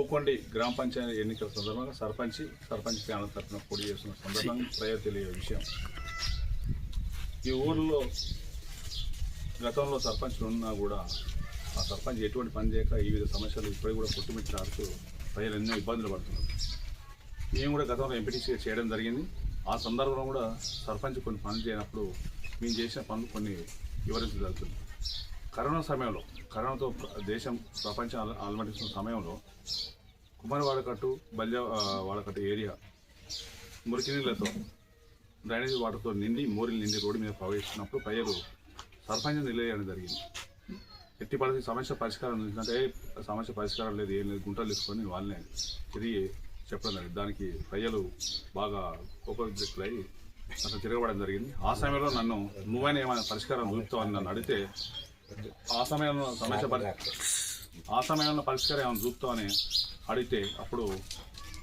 ఊకొండి గ్రామ పంచాయతీ ఎన్నికల సందర్భంగా సర్పంచి సర్పంచ్ ప్యానల్ తరఫున పోటీ చేస్తున్న సందర్భంగా ప్రజలు తెలియ విషయం. ఈ ఊర్లో గతంలో సర్పంచ్లు ఉన్నా కూడా ఆ సర్పంచ్ ఎటువంటి పని చేయక ఈ వివిధ సమస్యలు ఇప్పటికి కూడా పుట్టుమిట్టాడుతూ ప్రజలు ఎన్నో ఇబ్బందులు పడుతున్నారు. మేము కూడా గతంలో ఎంపీటీసీగా చేయడం జరిగింది. ఆ సందర్భంలో కూడా సర్పంచ్ కొన్ని పనులు చేయనప్పుడు మేము చేసిన పనులు కొన్ని వివరించగలుగుతుంది కరోనా సమయంలో కరోనాతో దేశం ప్రపంచం అల- అలమటిస్తున్న సమయంలో కుమారి వాడకట్టు బల్జ వాడకట్టు ఏరియా మురికి నీళ్ళతో డ్రైనేజ్ వాటర్తో నిండి మోరీలు నిండి రోడ్డు మీద ప్రవేశించినప్పుడు ప్రజలు సర్పంచ్ నిలయడం జరిగింది. ఎట్టి పరిస్థితి సమస్య పరిష్కారం అంటే సమస్య పరిష్కారం లేదు ఏం లేదు గుంటలు తీసుకొని వాళ్ళనే తిరిగి చెప్పడం జరిగింది. దానికి ప్రజలు బాగా కోపగ్రస్తులై అసలు తిరగబడడం జరిగింది. ఆ సమయంలో నన్ను నువ్వైనా ఏమైనా పరిష్కారం చూపుతావని నన్ను అడిగితే ఆ సమయంలో సమస్య ఆ సమయంలో పరిష్కారం ఏమైనా చూపుతామని అడిగితే అప్పుడు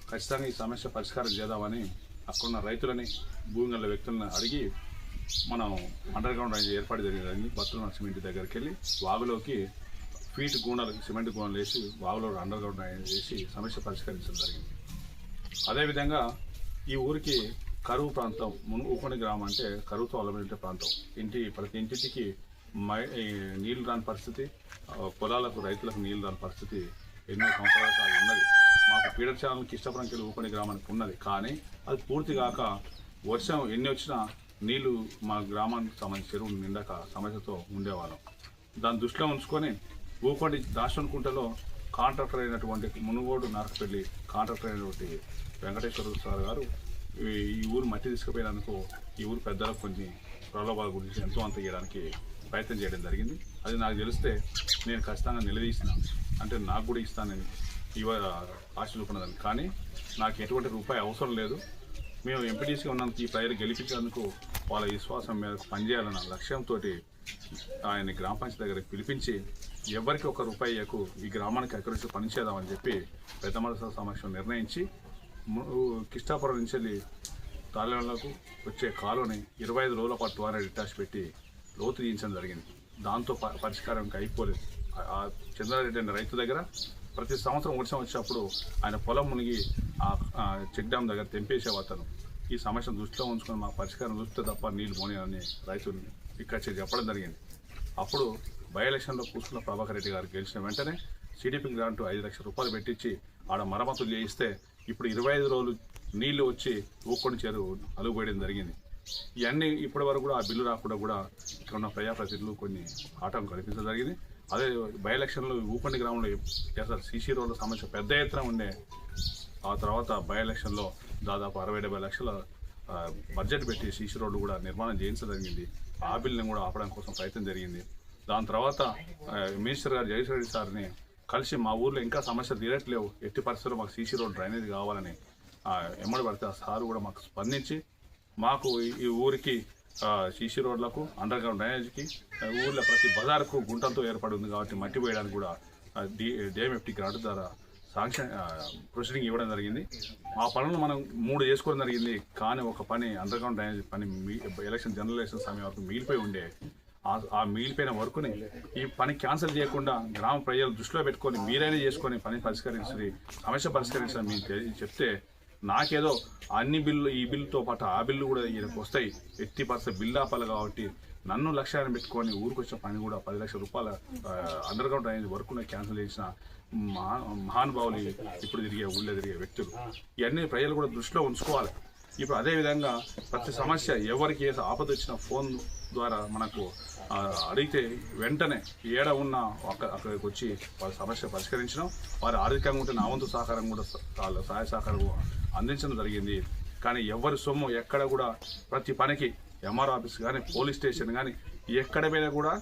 ఖచ్చితంగా ఈ సమస్య పరిష్కారం చేద్దామని అక్కడున్న రైతులని భూమి గల వ్యక్తులను అడిగి మనం అండర్ గ్రౌండ్ రైన్ ఏర్పాటు జరిగిందని బత్తుల నరసింహ ఇంటి దగ్గరికి వెళ్ళి వాగులోకి ఫీట్ గూణాలు సిమెంట్ గూణాలు వేసి వాగులో అండర్ గ్రౌండ్ రైన్ వేసి సమస్య పరిష్కరించడం జరిగింది. అదేవిధంగా ఈ ఊరికి కరువు ప్రాంతం మును ఊకొని గ్రామం అంటే కరువుతో అలమరించే ప్రాంతం. ఇంటి ప్రతి ఈ నీళ్ళు రాని పరిస్థితి పొలాలకు రైతులకు నీళ్ళు రాని పరిస్థితి ఎన్నో సంవత్సరాల కాలం ఉన్నది. మాకు పీడర్ ఛానల్కి ఇష్టపడానికి ఊపని గ్రామానికి ఉన్నది. కానీ అది పూర్తి కాక వర్షం ఎన్ని వచ్చినా నీళ్ళు మా గ్రామానికి సంబంధించి చెరువు నిండక సమస్యతో ఉండేవాళ్ళం. దాన్ని దృష్టిలో ఉంచుకొని ఊపటి దాశనుకుంటలో కాంట్రాక్టర్ అయినటువంటి మునుగోడు నరకపల్లి కాంట్రాక్టర్ అయినటువంటి వెంకటేశ్వర సార్ గారు ఈ ఈ ఊరు మట్టి తీసుకుపోయినందుకు ఈ ఊరు పెద్దలకు కొన్ని ప్రలోభాల గురించి ఎంతో అంత ఇవ్వడానికి ప్రయత్నం చేయడం జరిగింది. అది నాకు తెలిస్తే నేను ఖచ్చితంగా నిలదీసిన అంటే నాకు కూడా ఇస్తానని ఇవ ఆశ చూపున్నదని కానీ నాకు ఎటువంటి రూపాయి అవసరం లేదు. మేము ఎంపీటీసీగా ఉన్నందుకు ఈ ప్రజలు గెలిపించేందుకు వాళ్ళ విశ్వాసం మీద పనిచేయాలన్న లక్ష్యంతో ఆయన గ్రామ పంచాయతీ దగ్గరికి పిలిపించి ఎవరికి ఒక రూపాయి ఈ గ్రామానికి అక్కడి పనిచేద్దామని చెప్పి పెద్ద మనసు సమక్షం నిర్ణయించి కిష్టాపురం నుంచి వెళ్ళి వచ్చే కాలువని ఇరవై ఐదు రోజుల పాటు ద్వారా డిటాచ్ పెట్టి లోతు తీయించడం జరిగింది. దాంతో ప- పరిష్కారం ఇంకా అయిపోలేదు ఆ- చంద్రారెడ్డి అనే రైతు దగ్గర ప్రతి సంవత్సరం వర్షం వచ్చినప్పుడు ఆయన పొలం మునిగి ఆ చెక్ డ్యామ్ దగ్గర తెంపేసే అతను. ఈ సమస్యను దృష్టిలో ఉంచుకొని మా పరిష్కారం చూస్తే తప్ప నీళ్ళు పోనీయాలని అని రైతులు ఇక్కడ చెప్పడం జరిగింది. అప్పుడు బై ఎలక్షన్లో కూర్చున్న ప్రభాకర్ రెడ్డి గారు గెలిచిన వెంటనే సిడిపి గ్రాంట్ ఐదు లక్షల రూపాయలు పెట్టించి ఆడ మరమ్మతులు చేయిస్తే ఇప్పుడు ఇరవై ఐదు రోజులు నీళ్ళు వచ్చి ఊక్కొని చేరు అలుగుపోయడం జరిగింది. ఇవన్నీ ఇప్పటి వరకు కూడా ఆ బిల్లు రాకుండా కూడా ఇక్కడ ఉన్న ప్రజాప్రతినిధులు కొన్ని ఆటంకం కల్పించడం జరిగింది. అదే బై ఎలక్షన్లు ఊపండి గ్రామంలో ఎస్ఆర్ సీసీ రోడ్ల సమస్య పెద్ద ఎత్తున ఉండే ఆ తర్వాత బై ఎలక్షన్లో దాదాపు అరవై డెబ్బై లక్షల బడ్జెట్ పెట్టి సీసీ రోడ్డు కూడా నిర్మాణం చేయించడం జరిగింది. ఆ బిల్లుని కూడా ఆపడం కోసం ప్రయత్నం జరిగింది. దాని తర్వాత మినిస్టర్ గారు జగదీశ్వర రెడ్డి సార్ని కలిసి మా ఊర్లో ఇంకా సమస్యలు తీరట్లేవు. ఎట్టి పరిస్థితుల్లో మాకు సీసీ రోడ్ డ్రైనేజ్ కావాలని ఎమ్మడి పడితే ఆ సారు కూడా మాకు స్పందించి మాకు ఈ- ఊరికి సీసీ రోడ్లకు అండర్ గ్రౌండ్ డ్రైనేజ్కి ఊర్లో ప్రతి బజార్కు గుంటలతో ఏర్పడి ఉంది కాబట్టి మట్టి పోయడానికి కూడా డి డిఎంఎఫ్టీ గ్రాంట్ ద్వారా శాంక్షన్ ప్రొసీడింగ్ ఇవ్వడం జరిగింది. ఆ పనులు మనం మూడు చేసుకోవడం జరిగింది. కానీ ఒక పని అండర్ గ్రౌండ్ డ్రైనేజ్ పని మీ ఎలక్షన్ జనరల్ ఎలక్షన్ సమయం వరకు మిగిలిపోయి ఉండే ఆ- మిగిలిపోయిన వర్క్ని ఈ పని క్యాన్సిల్ చేయకుండా గ్రామ ప్రజలు దృష్టిలో పెట్టుకొని మీరైనా చేసుకొని పని పరిష్కరించి సమస్య పరిష్కరించడం మీకు చెప్తే నాకేదో అన్ని బిల్లు ఈ బిల్లుతో పాటు ఆ బిల్లు కూడా ఈయనకు వస్తాయి. ఎత్తి పర్సెంట్ బిల్లు ఆపాలి కాబట్టి నన్ను లక్ష్యాన్ని పెట్టుకొని ఊరికొచ్చిన పని కూడా పది లక్షల రూపాయల underground drainage work cancel చేసిన మహా మహానుభావులు ఇప్పుడు తిరిగే ఊళ్ళో తిరిగే వ్యక్తులు. ఇవన్నీ ప్రజలు కూడా దృష్టిలో ఉంచుకోవాలి. ఇప్పుడు అదేవిధంగా ప్రతి సమస్య ఎవరికి ఏ ఆపద వచ్చినా ఫోన్ ద్వారా మనకు అడిగితే వెంటనే ఏడ ఉన్న అక్కడికి వచ్చి వాళ్ళ సమస్య పరిష్కరించడం వారి ఆర్థికంగా ఉంటే నా వంతు సహకారం కూడా వాళ్ళ సహాయ సహకారం అందించడం జరిగింది. కానీ ఎవరి సొమ్ము ఎక్కడ కూడా ప్రతి పనికి ఎంఆర్ ఆఫీస్ కానీ పోలీస్ స్టేషన్ కానీ ఎక్కడ మీద కూడా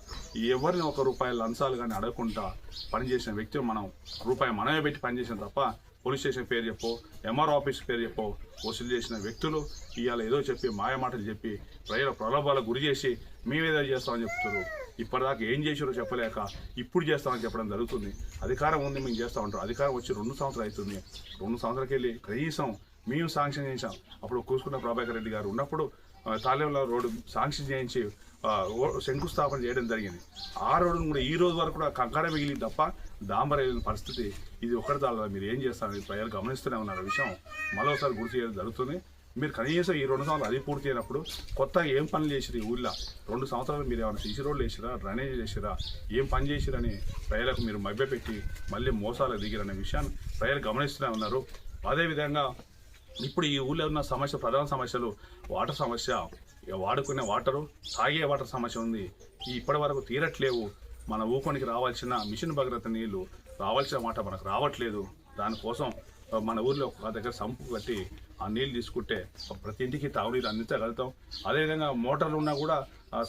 ఎవరిని ఒక రూపాయి లంచాలు కానీ అడగకుండా పనిచేసిన వ్యక్తి మనం రూపాయి మనమే పెట్టి పనిచేసిన తప్ప పోలీస్ స్టేషన్ పేరు చెప్పో ఎంఆర్ ఆఫీస్ పేరు చెప్పో వసూలు చేసిన వ్యక్తులు ఇవాళ ఏదో చెప్పి మాయమాటలు చెప్పి ప్రజల ప్రలోభాలకు గురి చేసి మేమేదో చేస్తామని చెప్తున్నారు. ఇప్పటిదాకా ఏం చేసారో చెప్పలేక ఇప్పుడు చేస్తామని చెప్పడం జరుగుతుంది. అధికారం ఉంది మేము చేస్తా ఉంటాం. అధికారం వచ్చి రెండు సంవత్సరాలు అవుతుంది. రెండు సంవత్సరాలకి వెళ్ళి కనీసం మేము శాంక్షన్ చేశాం. అప్పుడు కూసుకున్న ప్రభాకర్ రెడ్డి గారు ఉన్నప్పుడు తాలేంలో రోడ్డు శాంక్షన్ చేయించి శంకుస్థాపన చేయడం జరిగింది. ఆ రోడ్డును కూడా ఈ రోజు వరకు కూడా కంకర మిగిలి తప్ప దాంబరైన పరిస్థితి. ఇది ఒకటి దాని మీరు ఏం చేస్తారని ప్రజలు గమనిస్తూనే ఉన్నారు. విషయం మరోసారి గుర్తు చేయడం జరుగుతుంది. మీరు కనీసం ఈ రెండు సంవత్సరాలు అది పూర్తి అయినప్పుడు కొత్తగా ఏం పనులు చేసిరు ఈ ఊళ్ళో రెండు సంవత్సరాలు మీరు ఏమైనా సీసీ రోడ్లు వేసిరా డ్రైనేజ్ చేసిరా ఏం పని చేసిరని ప్రజలకు మీరు మభ్యపెట్టి మళ్ళీ మోసాలు దిగిరనే విషయాన్ని ప్రజలు గమనిస్తూనే ఉన్నారు. అదేవిధంగా ఇప్పుడు ఈ ఊళ్ళో ఉన్న సమస్య ప్రధాన సమస్యలు వాటర్ సమస్య ఇక వాడుకునే వాటరు తాగే వాటర్ సమస్య ఉంది. ఈ ఇప్పటి వరకు తీరట్లేవు. మన ఊకొనికి రావాల్సిన మిషన్ భగీరథ నీళ్ళు రావాల్సిన మాట మనకు రావట్లేదు. దానికోసం మన ఊర్లో ఒక దగ్గర సంపు కట్టి ఆ నీళ్ళు తీసుకుంటే ప్రతి ఇంటికి తాగునీరు అందించగలుగుతాం. అదేవిధంగా మోటార్లు ఉన్నా కూడా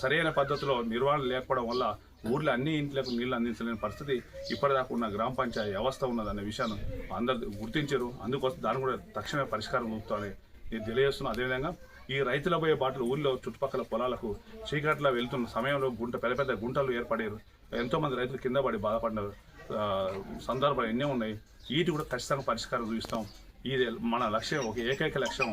సరైన పద్ధతిలో నిర్వహణ లేకపోవడం వల్ల ఊర్లో అన్ని ఇంట్లకు నీళ్ళు అందించలేని పరిస్థితి ఇప్పటిదాకా ఉన్న గ్రామ పంచాయతీ వ్యవస్థ ఉన్నదనే విషయాన్ని అందరు గుర్తించారు. అందుకోసం దాన్ని కూడా తక్షణమే పరిష్కారం చూపుతామని నేను తెలియజేస్తున్నాను అదేవిధంగా ఈ రైతుల పోయే బాటలు ఊళ్ళో చుట్టుపక్కల పొలాలకు చీకట్లో వెళ్తున్న సమయంలో గుంట పెద్ద పెద్ద గుంటలు ఏర్పడారు. ఎంతోమంది రైతులు కింద పడి బాధపడినారు సందర్భాలు ఎన్నో ఉన్నాయి. వీటి కూడా ఖచ్చితంగా పరిష్కారం చూపిస్తాం. ఇది మన లక్ష్యం ఒక ఏకైక లక్ష్యం.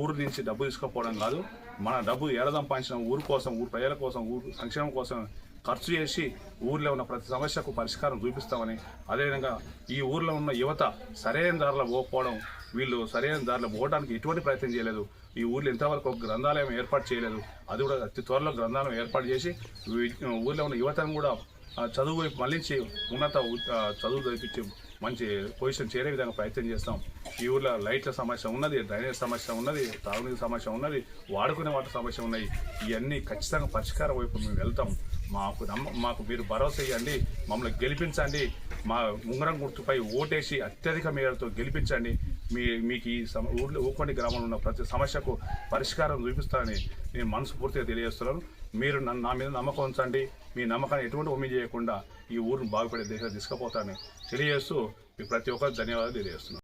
ఊరు నుంచి డబ్బు తీసుకుపోవడం కాదు. మన డబ్బు ఏడ సంపాదించిన ఊరు కోసం ఊరు ప్రజల కోసం ఊరు సంక్షేమం కోసం ఖర్చు చేసి ఊర్లో ఉన్న ప్రతి సమస్యకు పరిష్కారం చూపిస్తామని అదేవిధంగా ఈ ఊర్లో ఉన్న యువత సరైన దారిలో పోకపోవడం వీళ్ళు సరైన దారిలో పోవడానికి ఎటువంటి ప్రయత్నం చేయలేదు. ఈ ఊర్లో ఇంతవరకు ఒక గ్రంథాలయం ఏర్పాటు చేయలేదు. అది కూడా అతి త్వరలో గ్రంథాలయం ఏర్పాటు చేసి ఊర్లో ఉన్న యువతను కూడా చదువు వైపు మళ్ళించి ఉన్నత చదువు చదివించి మంచి పొజిషన్ చేరే విధంగా ప్రయత్నం చేస్తాం. ఈ ఊర్లో లైట్ల సమస్య ఉన్నది డ్రైనేజ్ సమస్య ఉన్నది తాగునీరు సమస్య ఉన్నది వాడుకునే వాటి సమస్య ఉన్నాయి. ఇవన్నీ ఖచ్చితంగా పరిష్కారం వైపు మేము వెళ్తాం. మాకు నమ్మ మాకు మీరు భరోసా ఇవ్వండి మమ్మల్ని గెలిపించండి మా ఉంగరం గుర్తుపై ఓటేసి అత్యధిక మేరతో గెలిపించండి. మీ మీకు ఈ సమ ఊళ్ళో ఊకొండి గ్రామంలో ఉన్న ప్రతి సమస్యకు పరిష్కారం చూపిస్తానని నేను మనస్ఫూర్తిగా తెలియజేస్తున్నాను. మీరు నన్ను నా మీద నమ్మకం ఉంచండి. మీ నమ్మకాన్ని ఎటువంటి ఒమ్మి చేయకుండా ఈ ఊరిని బాగుపడే దిశగా తీసుకుపోతాను తెలియజేస్తూ మీ ప్రతి ఒక్కరు ధన్యవాదాలు తెలియజేస్తున్నాను.